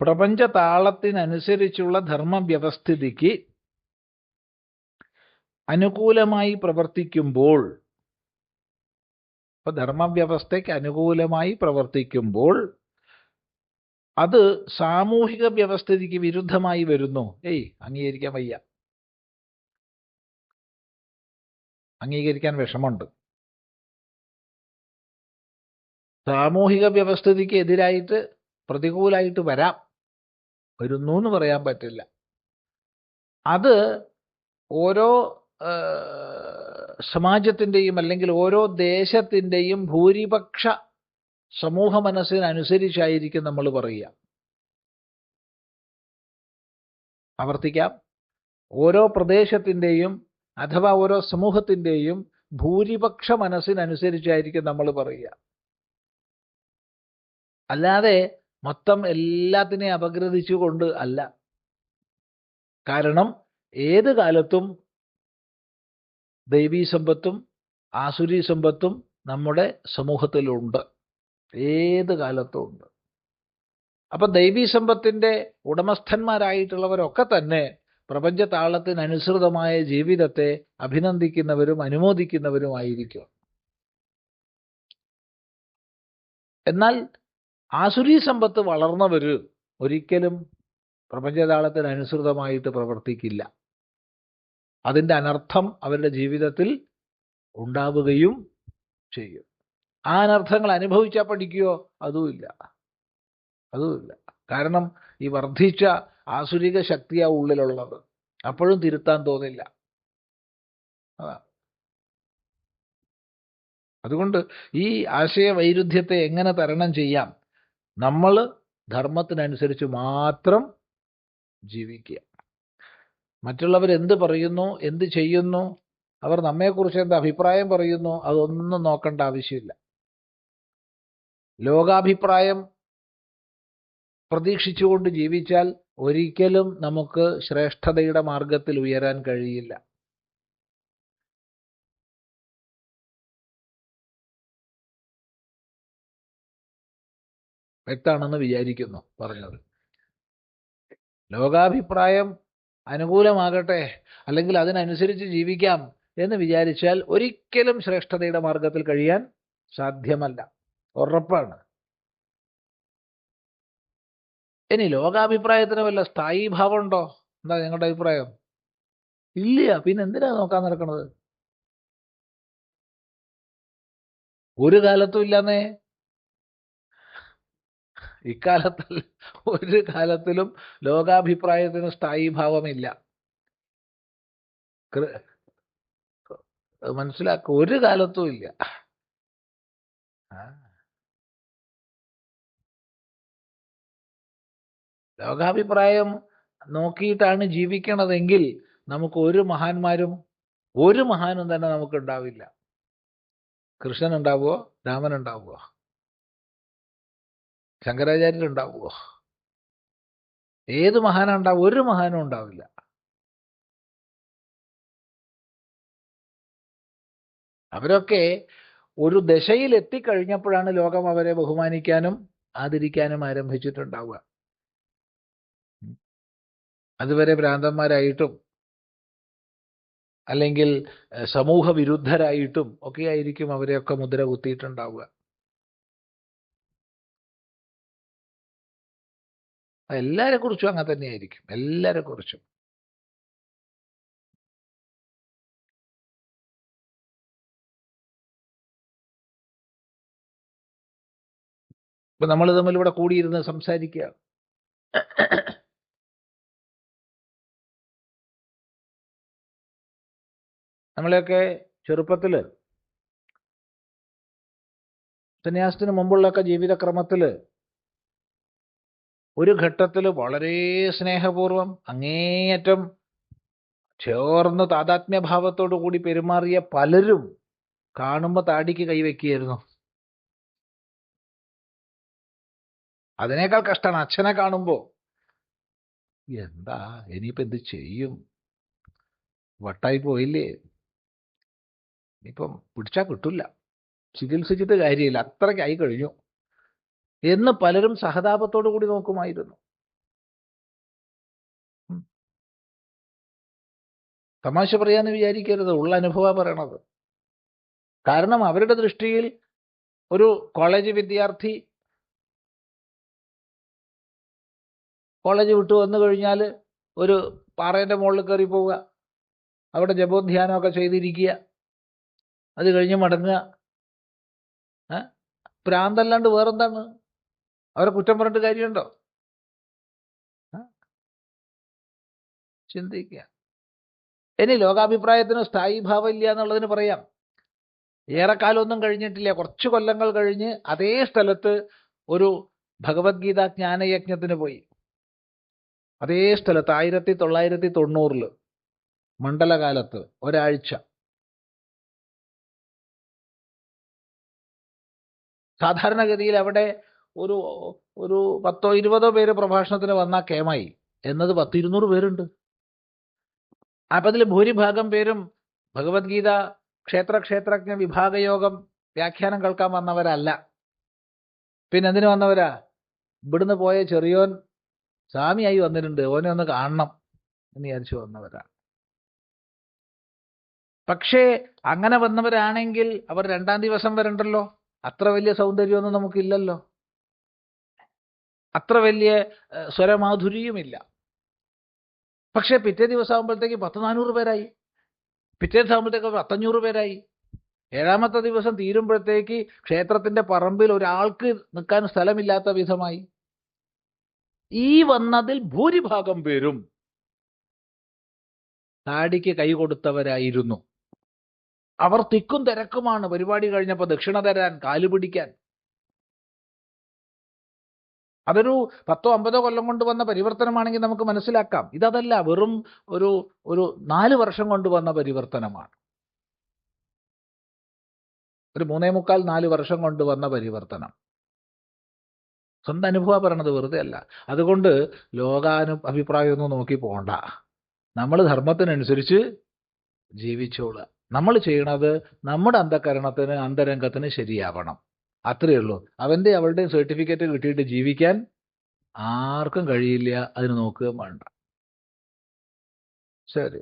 പ്രപഞ്ച താളത്തിനനുസരിച്ചുള്ള ധർമ്മവ്യവസ്ഥിതിക്ക് അനുകൂലമായി പ്രവർത്തിക്കുമ്പോൾ ഇപ്പൊ ധർമ്മവ്യവസ്ഥയ്ക്ക് അനുകൂലമായി പ്രവർത്തിക്കുമ്പോൾ അത് സാമൂഹിക വ്യവസ്ഥിതിക്ക് വിരുദ്ധമായി വരുന്നു. ഏയ് അംഗീകരിക്കാൻ വയ്യ. അംഗീകരിക്കാൻ വിഷമമുണ്ട്. സാമൂഹിക വ്യവസ്ഥിതിക്ക് എതിരായിട്ട് പ്രതികൂലമായിട്ട് വരാം. വരുന്നു എന്ന് പറയാൻ പറ്റില്ല. അത് ഓരോ സമാജത്തിന്റെയും അല്ലെങ്കിൽ ഓരോ ദേശത്തിന്റെയും ഭൂരിപക്ഷ സമൂഹ മനസ്സിനനുസരിച്ചായിരിക്കും നമ്മൾ പറയുക. ആവർത്തിക്കാം. ഓരോ പ്രദേശത്തിന്റെയും അഥവാ ഓരോ സമൂഹത്തിന്റെയും ഭൂരിപക്ഷ മനസ്സിനനുസരിച്ചായിരിക്കും നമ്മൾ പറയുക. അല്ലാതെ മൊത്തം എല്ലാത്തിനെയും അപഗ്രഥിച്ചുകൊണ്ട് അല്ല. കാരണം ഏത് കാലത്തും ദൈവീ സമ്പത്തും ആസുരി സമ്പത്തും നമ്മുടെ സമൂഹത്തിലുണ്ട്. ഏത് കാലത്തും ഉണ്ട്. അപ്പൊ ദൈവീ സമ്പത്തിന്റെ ഉടമസ്ഥന്മാരായിട്ടുള്ളവരൊക്കെ തന്നെ പ്രപഞ്ച താളത്തിനനുസൃതമായ ജീവിതത്തെ അഭിനന്ദിക്കുന്നവരും അനുമോദിക്കുന്നവരുമായിരിക്കും. എന്നാൽ ആസുരി സമ്പത്ത് വളർന്നവർ ഒരിക്കലും പ്രപഞ്ചതാളത്തിന് അനുസൃതമായിട്ട് പ്രവർത്തിക്കില്ല. അതിന്റെ അനർത്ഥം അവരുടെ ജീവിതത്തിൽ ഉണ്ടാവുകയും ചെയ്യും. ആ അനർത്ഥങ്ങൾ അനുഭവിച്ചാൽ പഠിക്കുകയോ അതുമില്ല. അതുമില്ല. കാരണം ഈ വർദ്ധിച്ച ആസുരിക ശക്തിയാ ഉള്ളിലുള്ളത്. അപ്പോഴും തിരുത്താൻ തോന്നില്ല. അതാ. അതുകൊണ്ട് ഈ ആശയ വൈരുദ്ധ്യത്തെ എങ്ങനെ തരണം ചെയ്യാം? നമ്മൾ ധർമ്മത്തിനനുസരിച്ച് മാത്രം ജീവിക്കുക. മറ്റുള്ളവർ എന്ത് പറയുന്നു എന്ത് ചെയ്യുന്നു അവർ നമ്മെക്കുറിച്ച് എന്ത് അഭിപ്രായം പറയുന്നു അതൊന്നും നോക്കേണ്ട ആവശ്യമില്ല. ലോകാഭിപ്രായം പ്രതീക്ഷിച്ചുകൊണ്ട് ജീവിച്ചാൽ ഒരിക്കലും നമുക്ക് ശ്രേഷ്ഠതയുടെ മാർഗത്തിൽ ഉയരാൻ കഴിയില്ല. വ്യക്താണെന്ന് വിചാരിക്കുന്നു പറഞ്ഞത്. ലോകാഭിപ്രായം അനുകൂലമാകട്ടെ അല്ലെങ്കിൽ അതിനനുസരിച്ച് ജീവിക്കാം എന്ന് വിചാരിച്ചാൽ ഒരിക്കലും ശ്രേഷ്ഠതയുടെ മാർഗത്തിൽ കഴിയാൻ സാധ്യമല്ല. ഉറപ്പാണ്. ഇനി ലോകാഭിപ്രായത്തിന് വല്ല സ്ഥായി ഭാവം ഉണ്ടോ എന്താ ഞങ്ങളുടെ അഭിപ്രായം? ഇല്ല. പിന്നെ എന്തിനാ നോക്കാൻ നടക്കുന്നത് ഒരു കാലത്തും ഇല്ലെന്നേ ഇക്കാലത്തിൽ ഒരു കാലത്തിലും ലോകാഭിപ്രായത്തിന് സ്ഥായി ഭാവമില്ല മനസ്സിലാക്കുക ഒരു കാലത്തും ഇല്ല. ലോകാഭിപ്രായം നോക്കിയിട്ടാണ് ജീവിക്കണതെങ്കിൽ നമുക്ക് ഒരു മഹാന്മാരും ഒരു മഹാനും തന്നെ നമുക്ക് ഉണ്ടാവില്ല കൃഷ്ണൻ ഉണ്ടാവുമോ രാമൻ ഉണ്ടാവുമോ ശങ്കരാചാര്യർ ഉണ്ടാവുമോ ഏത് മഹാനുണ്ടാവും ഒരു മഹാനും ഉണ്ടാവില്ല. അവരൊക്കെ ഒരു ദശയിൽ എത്തിക്കഴിഞ്ഞപ്പോഴാണ് ലോകം അവരെ ബഹുമാനിക്കാനും ആദരിക്കാനും ആരംഭിച്ചിട്ടുണ്ടാവുക. അതുവരെ ഭ്രാന്തന്മാരായിട്ടും അല്ലെങ്കിൽ സമൂഹ വിരുദ്ധരായിട്ടും ഒക്കെ ആയിരിക്കും അവരെയൊക്കെ മുദ്ര കുത്തിയിട്ടുണ്ടാവുക. എല്ലാരെ കുറിച്ചും അങ്ങനെ തന്നെയായിരിക്കും. എല്ലാരെ കുറിച്ചും ഇപ്പൊ നമ്മൾ തമ്മിൽ ഇവിടെ കൂടിയിരുന്ന് സംസാരിക്കുക നമ്മളെയൊക്കെ ചെറുപ്പത്തിൽ സന്യാസത്തിന് മുമ്പുള്ളൊക്കെ ജീവിതക്രമത്തിൽ ഒരു ഘട്ടത്തിൽ വളരെ സ്നേഹപൂർവം അങ്ങേയറ്റം ചേർന്ന് താതാത്മ്യഭാവത്തോടു കൂടി പെരുമാറിയ പലരും കാണുമ്പോൾ താടിക്ക് കൈവയ്ക്കുകയായിരുന്നു അതിനേക്കാൾ കഷ്ടമാണ് അച്ഛനെ കാണുമ്പോൾ എന്താ ഇനിയിപ്പോൾ എന്ത് ചെയ്യും? വട്ടായി പോയില്ലേ? ഇനിയിപ്പം പിടിച്ചാൽ കിട്ടില്ല ചികിത്സിച്ചിട്ട് കാര്യമില്ല. അത്രയ്ക്കായി കഴിഞ്ഞു. എന്ന് പലരും സഹതാപത്തോടു കൂടി നോക്കുമായിരുന്നു. തമാശ പറയാന്ന് വിചാരിക്കരുത് ഉള്ള അനുഭവ പറയണത്. കാരണം അവരുടെ ദൃഷ്ടിയിൽ ഒരു കോളേജ് വിദ്യാർത്ഥി കോളേജ് വിട്ടു വന്നു കഴിഞ്ഞാൽ ഒരു പാറേന്റെ മുകളിൽ കയറി പോവുക അവിടെ ജപോധ്യാനമൊക്കെ ചെയ്തിരിക്കുക അത് കഴിഞ്ഞ് മടങ്ങുക? പ്രാന്തല്ലാണ്ട് വേറെന്താണ്? അവരെ കുറ്റം പറഞ്ഞിട്ട് കാര്യമുണ്ടോ? ചിന്തിക്കുക ഇനി ലോകാഭിപ്രായത്തിന് സ്ഥായി ഇല്ല എന്നുള്ളതിന് പറയാം. ഏറെക്കാലമൊന്നും കഴിഞ്ഞിട്ടില്ല. കുറച്ച് കൊല്ലങ്ങൾ കഴിഞ്ഞ് അതേ സ്ഥലത്ത് ഒരു ഭഗവത്ഗീത ജ്ഞാനയജ്ഞത്തിന് പോയി. അതേ സ്ഥലത്ത് ആയിരത്തി തൊള്ളായിരത്തി തൊണ്ണൂറിൽ മണ്ഡലകാലത്ത് ഒരാഴ്ച. സാധാരണഗതിയിൽ അവിടെ ഒരു ഒരു പത്തോ ഇരുപതോ പേര് പ്രഭാഷണത്തിന് വന്നാൽ കേമായി. എന്നത് പത്തിരുന്നൂറ് പേരുണ്ട്. അപ്പം അതിൽ ഭൂരിഭാഗം പേരും ഭഗവത്ഗീത ക്ഷേത്ര ക്ഷേത്രജ്ഞ വിഭാഗയോഗം വ്യാഖ്യാനം കേൾക്കാൻ വന്നവരല്ല. പിന്നെ എന്തിനു വന്നവരാ? ഇവിടുന്ന് പോയ ചെറിയോൻ സ്വാമിയായി വന്നിട്ടുണ്ട്. ഓനെ ഒന്ന് കാണണം എന്ന് വിചാരിച്ചു വന്നവരാണ് പക്ഷേ അങ്ങനെ വന്നവരാണെങ്കിൽ അവർ രണ്ടാം ദിവസം വരണ്ടല്ലോ? അത്ര വലിയ സൗന്ദര്യമൊന്നും നമുക്കില്ലല്ലോ? അത്ര വലിയ ഏഹ്, പക്ഷെ പിറ്റേ ദിവസം ആകുമ്പോഴത്തേക്ക് പത്ത് നാനൂറ് പേരായി. പിറ്റേ ദിവസം ആകുമ്പോഴത്തേക്ക് പത്തഞ്ഞൂറ് പേരായി. ഏഴാമത്തെ ദിവസം തീരുമ്പോഴത്തേക്ക് ക്ഷേത്രത്തിന്റെ പറമ്പിൽ ഒരാൾക്ക് നിൽക്കാൻ സ്ഥലമില്ലാത്ത വിധമായി. ഈ വന്നതിൽ ഭൂരിഭാഗം പേരും താടിക്ക് കൈ കൊടുത്തവരായിരുന്നു. അവർ തിക്കും തിരക്കുമാണ് പരിപാടി കഴിഞ്ഞപ്പോൾ ദക്ഷിണ തരാൻ കാൽ പിടിക്കാൻ. അതൊരു പത്തോ അമ്പതോ കൊല്ലം കൊണ്ട് വന്ന പരിവർത്തനമാണെങ്കിൽ നമുക്ക് മനസ്സിലാക്കാം. ഇതല്ല വെറും ഒരു ഒരു നാല് വർഷം കൊണ്ട് വന്ന പരിവർത്തനമാണ്. ഒരു മൂന്നേ മുക്കാൽ നാല് വർഷം കൊണ്ട് വന്ന പരിവർത്തനം. സ്വന്തം അനുഭവം പറയണത് വെറുതെ അല്ല. അതുകൊണ്ട് ലോകാനു അഭിപ്രായമൊന്നും നോക്കി പോകണ്ട നമ്മൾ ധർമ്മത്തിനനുസരിച്ച് ജീവിച്ചോളുക. നമ്മൾ ചെയ്യണത് നമ്മുടെ അന്ധകരണത്തിന് അന്തരംഗത്തിന് ശരിയാവണം. അത്രയേ ഉള്ളൂ. അവന്റെ അവളുടെ സർട്ടിഫിക്കറ്റ് കിട്ടിയിട്ട് ജീവിക്കാൻ ആർക്കും കഴിയില്ല. അതിന് നോക്കുക വേണ്ട. ശരി.